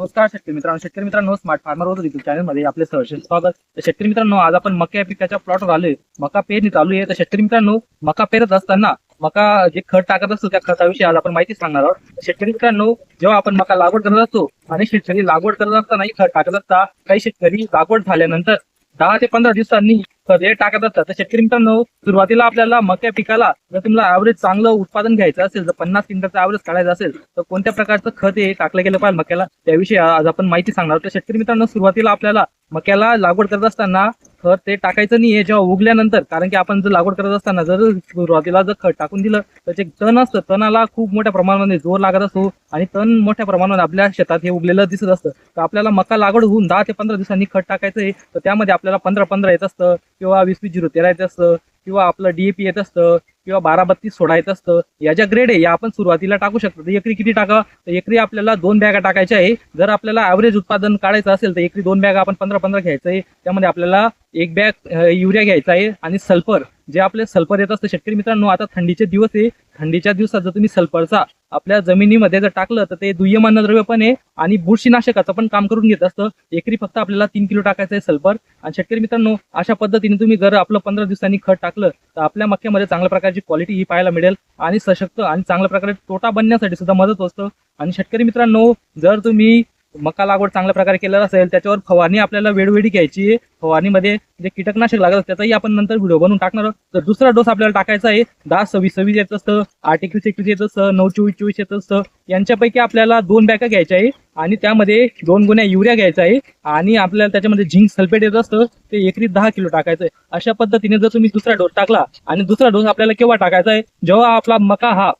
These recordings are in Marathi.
नमस्कार शेतकरी मित्रांनो. शेतकरी मित्रांनो स्मार्ट फार्मर होतो युट्यूब चॅनलमध्ये आपले सहर्ष स्वागत. तर शेतकरी मित्रांनो आज आपण मका पिकाच्या प्लॉटवर आलोय. मका पेरणी चालू आहे. तर शेतकरी मित्रांनो मका पेरत असताना मका जे खत टाकत असतो त्या खताविषयी आज आपण माहिती सांगणार आहोत. शेतकरी मित्रांनो जेव्हा आपण मका लागवड करत असतो आणि शेतकरी लागवड करत असतानाही खत टाकत असता काही शेतकरी लागवड झाल्यानंतर दहा ते पंधरा दिवसांनी खत हे टाकत असतात. तर शेतकरी मित्रांनो सुरुवातीला आपल्याला मक्या पिकाला जर तुम्हाला ऍव्हरेज चांगलं उत्पादन घ्यायचं असेल जर पन्नास क्विंटलचं ऍव्हरेज काढायचं असेल तर कोणत्या प्रकारचं खत हे टाकलं गेलं पाहिजे मक्याला? त्याविषयी आज आपण माहिती सांगणार तर शेतकरी मित्रांनो सुरुवातीला आपल्याला मक्याला लागवड करत असताना खत ते टाकायचं नाही आहे जेव्हा उगल्यानंतर कारण की आपण जर लागवड करत असताना जर सुरुवातीला जर खत टाकून दिलं तर जे तण असतं तणाला खूप मोठ्या प्रमाणामध्ये जोर लागत असतो आणि तण मोठ्या प्रमाणात आपल्या शेतात हे उगलेलं दिसत असतं. तर आपल्याला मका लागवड होऊन दहा ते पंधरा दिवसांनी खत टाकायचं आहे तर त्यामध्ये आपल्याला पंधरा पंधरा येत असतं किंवा वीस वीस झिरो तेरा येत असतं. किंवा आपलं डीएपी येत असतं किंवा बारा बत्तीस सोडा येत असतं या ज्या ग्रेड आहे या आपण सुरुवातीला टाकू शकतो. तर एकरी किती टाका? तर एकरी आपल्याला दोन बॅगा टाकायच्या आहे. जर आपल्याला ॲव्हरेज उत्पादन काढायचं असेल तर एकरी दोन बॅगा आपण पंधरा पंधरा घ्यायचं आहे. त्यामध्ये आपल्याला एक बॅग युरिया घ्यायचा आहे आणि सल्फर जे आपले सल्फर येत असतं शेतकरी मित्रांनो आता थंडीचे दिवस आहे. थंडीच्या दिवसात जर तुम्ही सल्फरचा आपल्या जमिनीमध्ये जर टाकलं तर ते दुय्यम अन्नद्रव्य पण आहे आणि बुरशीनाशकाचं पण काम करून घेत असतं. एकरी फक्त आपल्याला तीन किलो टाकायचं आहे सल्फर. आणि शेतकरी मित्रांनो अशा पद्धतीने तुम्ही जर आपलं पंधरा दिवसांनी खत टाकलं तर आपल्या मक्यामध्ये चांगल्या प्रकारची क्वालिटी ही पाहायला मिळेल आणि सशक्त आणि चांगल्या प्रकारे तोटा बनण्यासाठी सुद्धा मदत असतं आणि शेतकरी मित्रांनो जर तुम्ही मका लागवड चांगल्या प्रकारे केलेला असेल त्याच्यावर फवारणी आपल्याला वेळोवेळी घ्यायची. फवारणीमध्ये जे कीटकनाशक लागत त्याचाही आपण नंतर व्हिडिओ बनवून टाकणार आहोत. तर दुसरा डोस आपल्याला टाकायचा आहे दहा सव्वीस सव्वीस येत असतं आठ एकवीस एकवीस येत असतं नऊ चोवीस चोवीस येत असतं. यांच्यापैकी आपल्याला दोन बॅगा घ्यायच्या आहे आणि त्यामध्ये दोन गुण्या युरिया घ्यायचा आहे आणि आपल्याला त्याच्यामध्ये झिंक सल्फेट येत असतं ते एकरी दहा किलो टाकायचं आहे. अशा पद्धतीने जर तुम्ही दुसरा डोस टाकला आणि दुसरा डोस आपल्याला केव्हा टाकायचा आहे जेव्हा आपला मका हा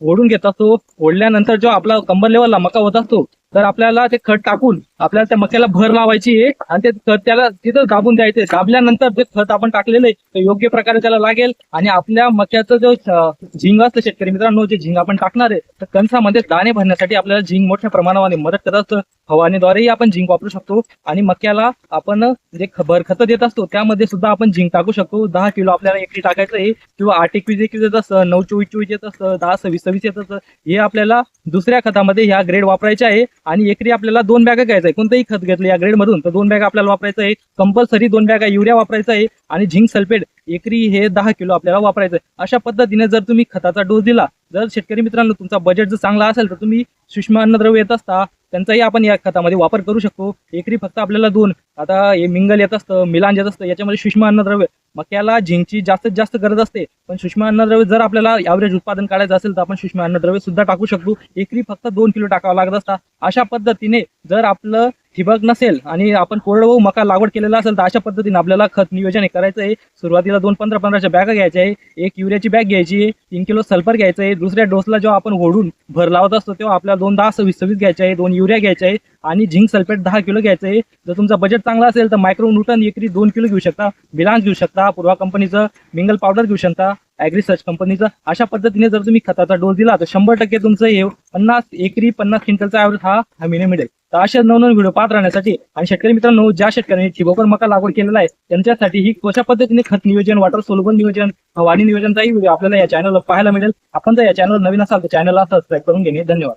ओढून घेत असतो ओढल्यानंतर जेव्हा आपला कंबर लेवलला मका होत असतो तर आपल्याला ते खत टाकून आपल्याला त्या मक्याला भर लावायची आहे आणि ते खत त्याला तिथं दाबून द्यायचे दाबल्यानंतर ते खत आपण टाकलेलं आहे ते योग्य प्रकारे त्याला लागेल आणि आपल्या मक्याचं जो झिंग असतं शेतकरी मित्रांनो जे झिंग आपण टाकणार आहे तर कणसामध्ये दाणे भरण्यासाठी आपल्याला झिंग मोठ्या प्रमाणामध्ये मदत करत असतं. फवारणीद्वारेही आपण झिंक वापरू शकतो आणि मक्याला आपण जे भर खत देत असतो त्यामध्ये सुद्धा आपण झिंक टाकू शकतो. दहा किलो आपल्याला एकरी टाकायचं आहे किंवा आठ एकवीस एकवीस येत असतं नऊ चोवीस चोवीस येत असतं दहा सव्वीस सव्वीस येत असतं. हे आपल्याला दुसऱ्या खतामध्ये ह्या ग्रेड वापरायचे आहे आणि एकरी आपल्याला दोन बॅगा घ्यायचं आहे कोणतंही खत घेतलं. या ग्रेड मधून तर दोन बॅगा आपल्याला वापरायचं आहे. कंपल्सरी दोन बॅगा युरिया वापरायचा आहे आणि झिंक सल्फेट एकरी हे दहा किलो आपल्याला वापरायचं आहे. अशा पद्धतीने जर तुम्ही खताचा डोस दिला जर शेतकरी मित्रांनो तुमचा बजेट जर चांगला असेल तर तुम्ही सूक्ष्म अन्नद्रव्य येत असता त्यांचाही आपण या खतामध्ये वापर करू शकतो. एकरी फक्त आपल्याला दोन आता हे मिंगल येत असतं मिलान येत असतं याच्यामध्ये सूक्ष्म अन्नद्रव्य मक्याला झिंकची जास्तीत जास्त गरज असते. पण सूक्ष्म अन्नद्रव्य जर आपल्याला ॲव्हरेज उत्पादन काढायचं असेल तर आपण सूक्ष्म अन्नद्रव्य सुद्धा टाकू शकतो. एकरी फक्त दोन किलो टाकावं लागत असता. अशा पद्धतीने जर आपलं ठिबक नसेल आणि आपण कोरडवाहू मका लागवड केलेला असेल तर अशा पद्धतीने आपल्याला खत नियोजन हे करायचं आहे. सुरुवातीला दोन पंधरा पंधराच्या बॅगा घ्यायच्या आहे. एक युरियाची बॅग घ्यायची आहे. तीन किलो सल्फर घ्यायचं आहे. दुसऱ्या डोसला जेव्हा आपण ओढून भर लावत असतो तेव्हा आपल्याला दोन दहा सव्वीस सव्वीस घ्यायचे आहे. दोन युरिया घ्यायचे आहे. आणि झिंक सल्फेट दहा किलो घ्यायचं. आहे जर तुमचा बजेट चांगला असेल तर मायक्रो न्यूटन एकरी दोन किलो घेऊ शकता. बिलान्स घेऊ शकता. पूर्वा कंपनीचं मिंगल पावडर घेऊ शकता. ॲग्री सर्च कंपनीचं अशा पद्धतीने जर तुम्ही खताचा डोस दिला तर शंभर टक्के तुमचं हे पन्नास एकरी पन्नास क्विंटलचा ॲव्हरेज हा हमीने मिळेल. तर अशा नवनवीन व्हिडिओ पाहत राहण्यासाठी आणि शेतकरी मित्रांनो ज्या शेतकऱ्यांनी ठिबोकर मका लागवड केलेला आहे त्यांच्यासाठी ही कशा पद्धतीने खत नियोजन वॉटर सोलोबन नियोजन वाढी नियोजनचाही व्हिडिओ आपल्याला या चॅनलवर पाहायला मिळेल. आपण जर या चॅनल नवीन असाल तर चॅनलला सबस्क्राईब करून घेणे धन्यवाद.